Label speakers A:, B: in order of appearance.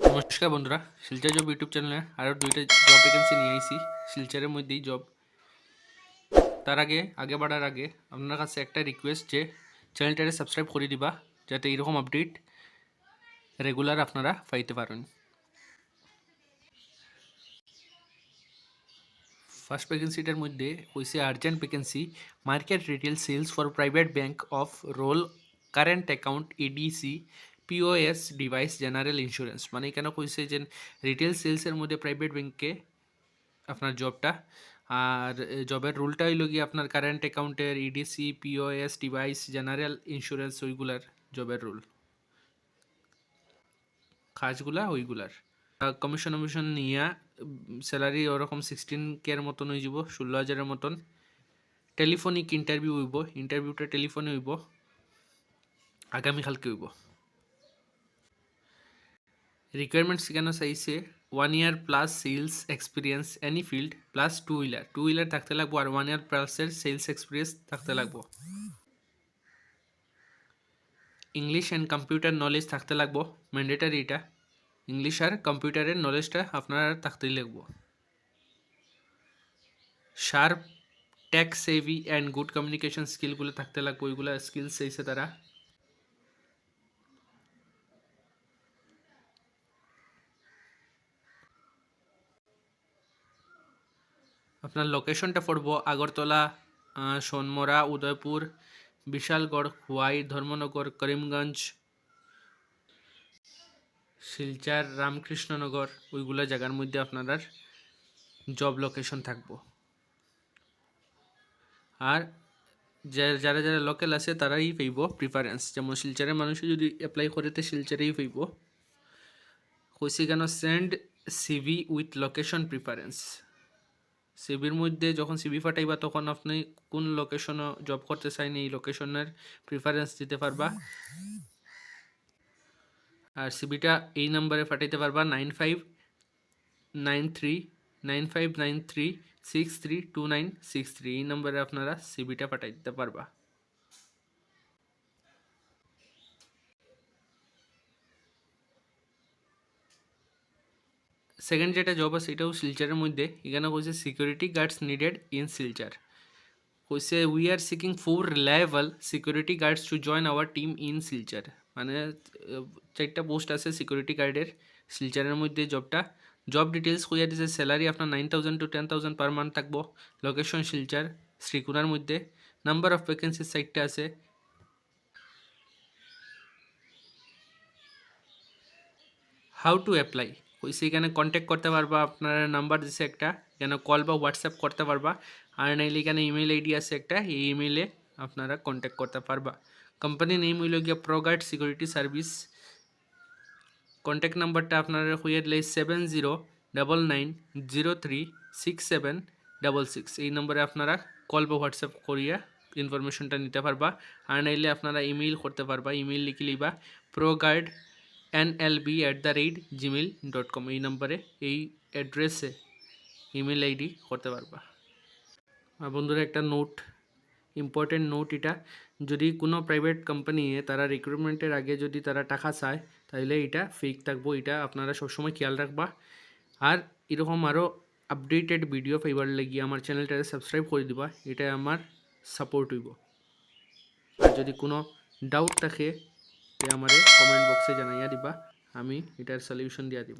A: নমস্কার বন্ধুরা, Silchar job YouTube চ্যানেলে আরও দুইটা জব ভ্যাকেন্সি নিয়ে আইছি। শিলচরের মধ্যেই জব তার আগে আগে বাড়ার আগে, আপনার কাছে একটা রিকোয়েস্ট যে চ্যানেলটারে সাবস্ক্রাইব করে দিবা, যাতে এরকম আপডেট রেগুলার আপনারা পাইতে পারেন। ফার্স্ট ভ্যাকেন্সিটার মধ্যে হয়েছে urgent vacancy market retail sales for private bank off roll current account EDC POS device general insurance মানে এখানে কইছে যে রিটেল সেলসের মধ্যে প্রাইভেট ব্যাংকে আপনার জবটা আর জবের রুলটা হইল গিয়ে আপনার কারেন্ট অ্যাকাউন্টের EDC POS device general insurance ওইগুলার জবের রুল কাজগুলা ওইগুলার। কমিশন কমিশন নিয়া স্যালারি ওরকম সিক্সটিন কের মতন হয়ে যাব ষোলো হাজারের মতন। টেলিফোনিক ইন্টারভিউ হইব ইন্টারভিউটা টেলিফোনে হইব, আগামীকালকে হইব। রিকোয়ারমেন্টস কেন চাইছে one year plus sales experience any field plus two wheeler two wheeler থাকতে লাগবো আর ওয়ান ইয়ার প্লাসের সেলস এক্সপিরিয়েন্স থাকতে লাগবো। ইংলিশ অ্যান্ড কম্পিউটার নলেজ থাকতে লাগবো ম্যান্ডেটারি এটা। ইংলিশ আর কম্পিউটারের নলেজটা আপনার থাকতেই লাগবো। Sharp tech savvy and good communication স্কিলগুলো থাকতে লাগবো, ওইগুলো স্কিলস চাইছে তারা। আপনার লোকেশনটা পড়ব আগরতলা সোনমরা উদয়পুর, বিশালগড়, খোয়াই, ধর্মনগর, করিমগঞ্জ, শিলচার, রামকৃষ্ণনগর, ওইগুলো জায়গার মধ্যে আপনার জব লোকেশন থাকব। আর যারা যারা লোকাল আছে তারাই পাইব প্রিফারেন্স যেমন শিলচরের মানুষে যদি অ্যাপ্লাই করে তো শিলচরেই পাইব। কইছি কেন send CV with location preference সিভির মধ্যে যখন সিবি ফাটাইবা, তখন আপনি কোন লোকেশনে জব করতে চাইন, এই লোকেশনের প্রিফারেন্স দিতে পারবা। আর সিবিটা এই নাম্বারে ফাটাইতে পারবা nine five nine three nine five nine three six three two nine six three এই নাম্বারে আপনারা সিবিটা পাঠাই দিতে পারবা। সেকেন্ড যেটা জব আছে এটাও শিলচারের মধ্যে। এখানে কইছে security guards needed in Silchar. কইছে we are seeking four reliable security guards to join our team in Silchar. মানে চারটা পোস্ট আছে সিকিউরিটি গার্ডের শিলচারের মধ্যে জবটা জব ডিটেলস কইয়া দিছে স্যালারি আপনার nine thousand to ten thousand per month থাকব। লোকেশন শিলচার, শ্রীকুনার মধ্যে। নাম্বার অফ ভ্যাকেন্সি সাইটটা আছে। হাউ টু অ্যাপ্লাই এখানে কন্ট্যাক্ট করতে পারবা, আপনার নাম্বার দিছে একটা এখানে কল বা হোয়াটসঅ্যাপ করতে পারবা, আর নাইলে এখানে ইমেল আইডি আছে একটা, এই ইমেলে আপনারা কন্ট্যাক্ট করতে পারবা। কোম্পানি নেম হইল গিয়া প্রোগার্ড সিকিউরিটি সার্ভিস কন্ট্যাক্ট নাম্বারটা আপনারা হইয়া দিলে seven zero double nine zero three six seven double six এই নম্বরে আপনারা কল বা হোয়াটসঅ্যাপ করিয়া ইনফরমেশনটা নিতে পারবা, আর নাইলে আপনারা ইমেইল করতে পারবা। ইমেইল লিখে লিবা proguard N L B at the rate Gmail dot com এই নম্বরে এই অ্যাড্রেসে ইমেল আইডি করতে পারবা। আর বন্ধুরা, একটা নোট ইম্পর্টেন্ট নোট এটা, যদি কোনো প্রাইভেট কোম্পানি তারা রিক্রুটমেন্টের আগে যদি তারা টাকা চায় তাহলে এটা ফেক থাকব, এটা আপনারা সবসময় খেয়াল রাখবা। আর এরকম আরও আপডেটেড ভিডিও পাইবার লাগিয়ে আমার চ্যানেলটাকে সাবস্ক্রাইব করে দিবা এটা আমার সাপোর্ট হইব। আর যদি কোনো ডাউট থাকে তে আমারে কমেন্ট বক্সে জানাইয়া দিবা। আমি এটার সলিউশন দিয়া দিব।